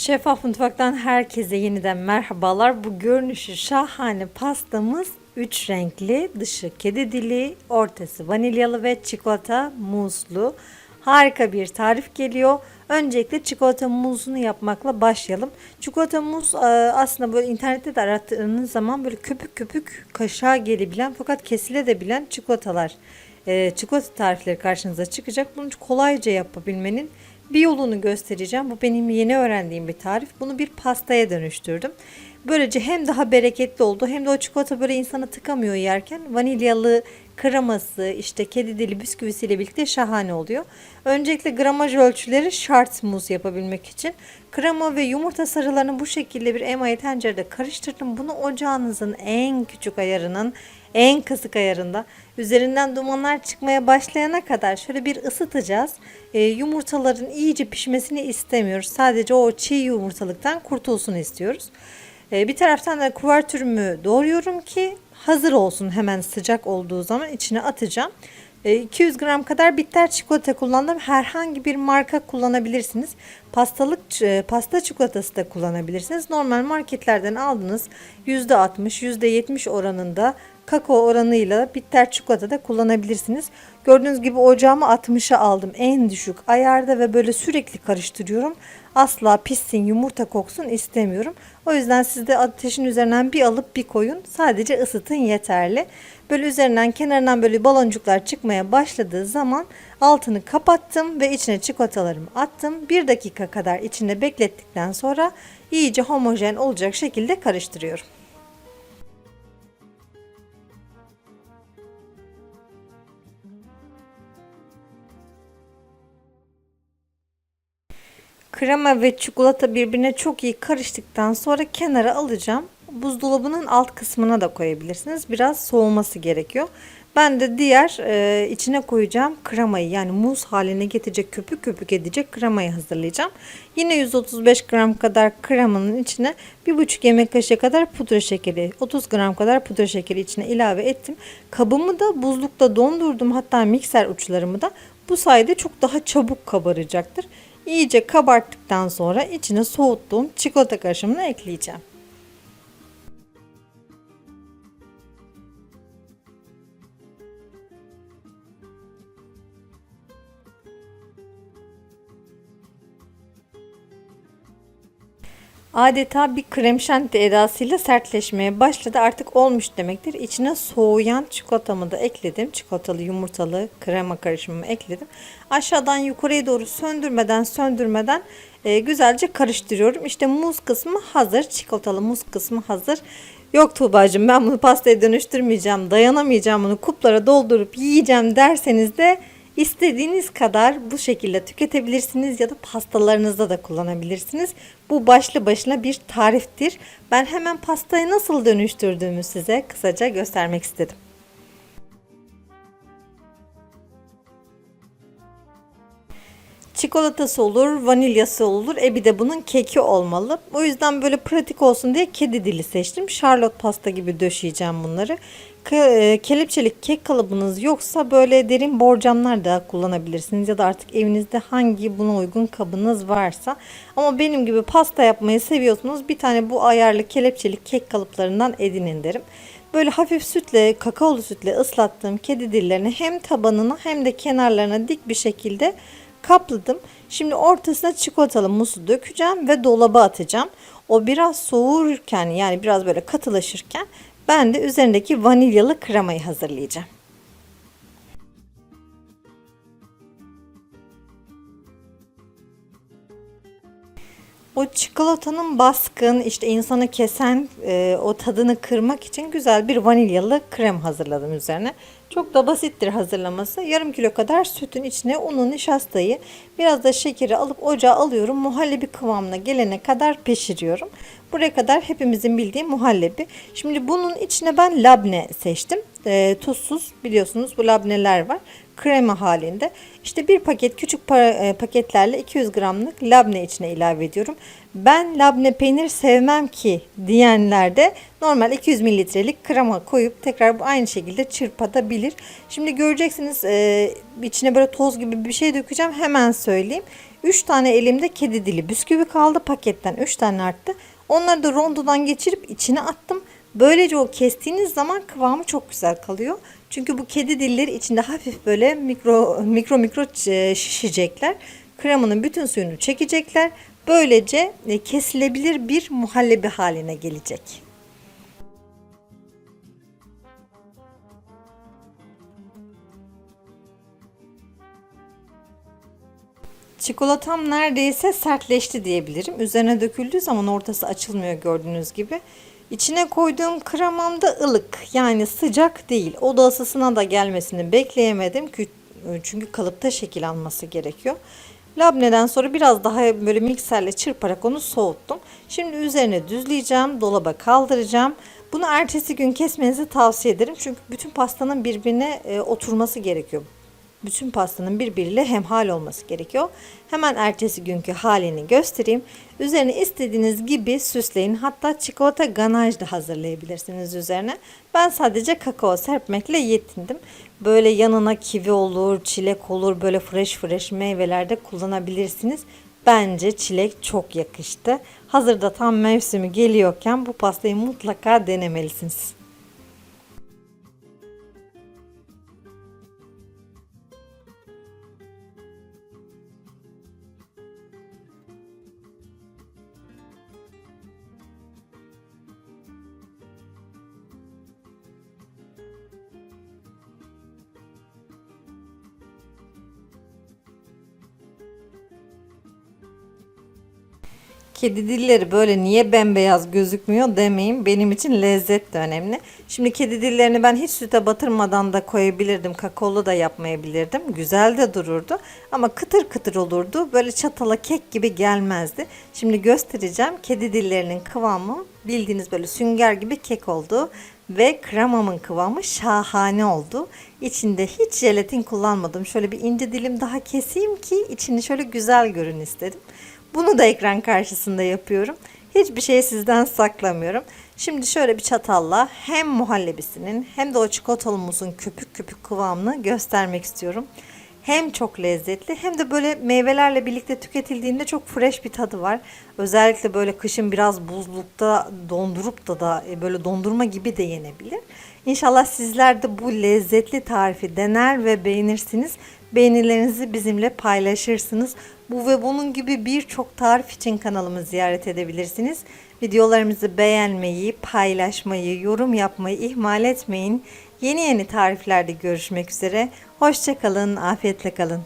Şeffaf Mutfak'tan herkese yeniden merhabalar. Bu görünüşü şahane pastamız 3 renkli, dışı kedi dili, ortası vanilyalı ve çikolata muzlu. Harika bir tarif geliyor. Öncelikle çikolata muzunu yapmakla başlayalım. Çikolata muz e, aslında böyle internette de arattığınız zaman böyle köpük köpük kaşığa gelebilen fakat kesilebilen çikolatalar, e, çikolata tarifleri karşınıza çıkacak. Bunu kolayca yapabilmenin bir yolunu göstereceğim. Bu benim yeni öğrendiğim bir tarif. Bunu bir pastaya dönüştürdüm. Böylece hem daha bereketli oldu hem de o çikolata böyle insana tıkamıyor yerken vanilyalı kreması işte kedi dili bisküvisiyle birlikte şahane oluyor. Öncelikle gramaj ölçüleri şart muz yapabilmek için. Krema ve yumurta sarılarını bu şekilde bir emaye tencerede karıştırdım. Bunu ocağınızın en küçük ayarının en kısık ayarında üzerinden dumanlar çıkmaya başlayana kadar şöyle bir ısıtacağız. Ee, yumurtaların iyice pişmesini istemiyoruz. Sadece o çiğ yumurtalıktan kurtulsun istiyoruz. Ee, bir taraftan da kuvertürümü doğruyorum ki hazır olsun hemen sıcak olduğu zaman içine atacağım. Ee, 200 gram kadar bitter çikolata kullandım. Herhangi bir marka kullanabilirsiniz. Pastalık e, pasta çikolatası da kullanabilirsiniz. Normal marketlerden aldığınız %60, %70 oranında kakao oranıyla bitter çikolata da kullanabilirsiniz. Gördüğünüz gibi ocağımı 60'a aldım. En düşük ayarda ve böyle sürekli karıştırıyorum. Asla pişsin, yumurta koksun istemiyorum. O yüzden siz de ateşin üzerinden bir alıp bir koyun. Sadece ısıtın yeterli. Böyle üzerinden kenarından böyle baloncuklar çıkmaya başladığı zaman altını kapattım ve içine çikolatalarımı attım. Bir dakika kadar içinde beklettikten sonra iyice homojen olacak şekilde karıştırıyorum. Krema ve çikolata birbirine çok iyi karıştıktan sonra kenara alacağım. Buzdolabının alt kısmına da koyabilirsiniz. Biraz soğuması gerekiyor. Ben de diğer e, içine koyacağım kremayı yani muz haline getirecek köpük köpük edecek kremayı hazırlayacağım. Yine 135 gram kadar kremanın içine 1,5 yemek kaşığı kadar pudra şekeri 30 gram kadar pudra şekeri içine ilave ettim. Kabımı da buzlukta dondurdum hatta mikser uçlarımı da bu sayede çok daha çabuk kabaracaktır. İyice kabarttıktan sonra içine soğuttuğum çikolata karışımını ekleyeceğim. Adeta bir krem şanti edasıyla sertleşmeye başladı. Artık olmuş demektir. İçine soğuyan çikolatamı da ekledim. Çikolatalı yumurtalı krema karışımımı ekledim. Aşağıdan yukarıya doğru söndürmeden söndürmeden e, güzelce karıştırıyorum. İşte muz kısmı hazır. Çikolatalı muz kısmı hazır. Yok Tuğba'cığım ben bunu pastaya dönüştürmeyeceğim, dayanamayacağım bunu kuplara doldurup yiyeceğim derseniz de İstediğiniz kadar bu şekilde tüketebilirsiniz ya da pastalarınızda da kullanabilirsiniz. Bu başlı başına bir tariftir. Ben hemen pastayı nasıl dönüştürdüğümü size kısaca göstermek istedim. Çikolatası olur, vanilyası olur. E bir de bunun keki olmalı. O yüzden böyle pratik olsun diye kedi dili seçtim. Charlotte pasta gibi döşeyeceğim bunları. E, Kelepçelik kek kalıbınız yoksa böyle derin borcamlar da kullanabilirsiniz. Ya da artık evinizde hangi buna uygun kabınız varsa. Ama benim gibi pasta yapmayı seviyorsunuz. Bir tane bu ayarlı kelepçelik kek kalıplarından edinin derim. Böyle hafif sütle, kakaolu sütle ıslattığım kedi dillerini hem tabanına hem de kenarlarına dik bir şekilde kapladım. Şimdi ortasına çikolatalı musu dökeceğim ve dolaba atacağım. O biraz soğurken yani biraz böyle katılaşırken ben de üzerindeki vanilyalı kremayı hazırlayacağım. O çikolatanın baskın işte insanı kesen e, o tadını kırmak için güzel bir vanilyalı krem hazırladım üzerine. Çok da basittir hazırlaması. Yarım kilo kadar sütün içine unu, nişastayı, biraz da şekeri alıp ocağa alıyorum. Muhallebi kıvamına gelene kadar pişiriyorum. Buraya kadar hepimizin bildiği muhallebi. Şimdi bunun içine ben labne seçtim. E, tuzsuz biliyorsunuz bu labneler var. krema halinde. İşte bir paket küçük para- e, paketlerle 200 gramlık labne içine ilave ediyorum. Ben labne peynir sevmem ki diyenler de normal 200 mililitrelik krema koyup tekrar bu aynı şekilde çırpatabilir. Şimdi göreceksiniz e, içine böyle toz gibi bir şey dökeceğim hemen söyleyeyim. 3 tane elimde kedi dili bisküvi kaldı paketten 3 tane arttı. Onları da rondodan geçirip içine attım. Böylece o kestiğiniz zaman kıvamı çok güzel kalıyor. Çünkü bu kedi dilleri içinde hafif böyle mikro mikro mikro e, şişecekler. Kremanın bütün suyunu çekecekler. Böylece e, kesilebilir bir muhallebi haline gelecek. Çikolatam neredeyse sertleşti diyebilirim. Üzerine döküldüğü zaman ortası açılmıyor gördüğünüz gibi. İçine koyduğum kremam da ılık yani sıcak değil. Oda ısısına da gelmesini bekleyemedim çünkü kalıpta şekil alması gerekiyor. Labneden sonra biraz daha böyle mikserle çırparak onu soğuttum. Şimdi üzerine düzleyeceğim, dolaba kaldıracağım. Bunu ertesi gün kesmenizi tavsiye ederim. Çünkü bütün pastanın birbirine e, oturması gerekiyor bütün pastanın birbiriyle hemhal olması gerekiyor. Hemen ertesi günkü halini göstereyim. Üzerine istediğiniz gibi süsleyin. Hatta çikolata ganaj da hazırlayabilirsiniz üzerine. Ben sadece kakao serpmekle yetindim. Böyle yanına kivi olur, çilek olur, böyle fresh fresh meyveler de kullanabilirsiniz. Bence çilek çok yakıştı. Hazırda tam mevsimi geliyorken bu pastayı mutlaka denemelisiniz. Kedi dilleri böyle niye bembeyaz gözükmüyor demeyin. Benim için lezzet de önemli. Şimdi kedi dillerini ben hiç süte batırmadan da koyabilirdim. Kakaolu da yapmayabilirdim. Güzel de dururdu. Ama kıtır kıtır olurdu. Böyle çatala kek gibi gelmezdi. Şimdi göstereceğim. Kedi dillerinin kıvamı bildiğiniz böyle sünger gibi kek oldu. Ve kremamın kıvamı şahane oldu. İçinde hiç jelatin kullanmadım. Şöyle bir ince dilim daha keseyim ki içini şöyle güzel görün istedim. Bunu da ekran karşısında yapıyorum. Hiçbir şeyi sizden saklamıyorum. Şimdi şöyle bir çatalla hem muhallebisinin hem de o çikolatalı muzun köpük köpük kıvamını göstermek istiyorum. Hem çok lezzetli hem de böyle meyvelerle birlikte tüketildiğinde çok fresh bir tadı var. Özellikle böyle kışın biraz buzlukta dondurup da da e, böyle dondurma gibi de yenebilir. İnşallah sizler de bu lezzetli tarifi dener ve beğenirsiniz. Beğenilerinizi bizimle paylaşırsınız. Bu ve bunun gibi birçok tarif için kanalımı ziyaret edebilirsiniz. Videolarımızı beğenmeyi, paylaşmayı, yorum yapmayı ihmal etmeyin. Yeni yeni tariflerde görüşmek üzere. Hoşçakalın, afiyetle kalın.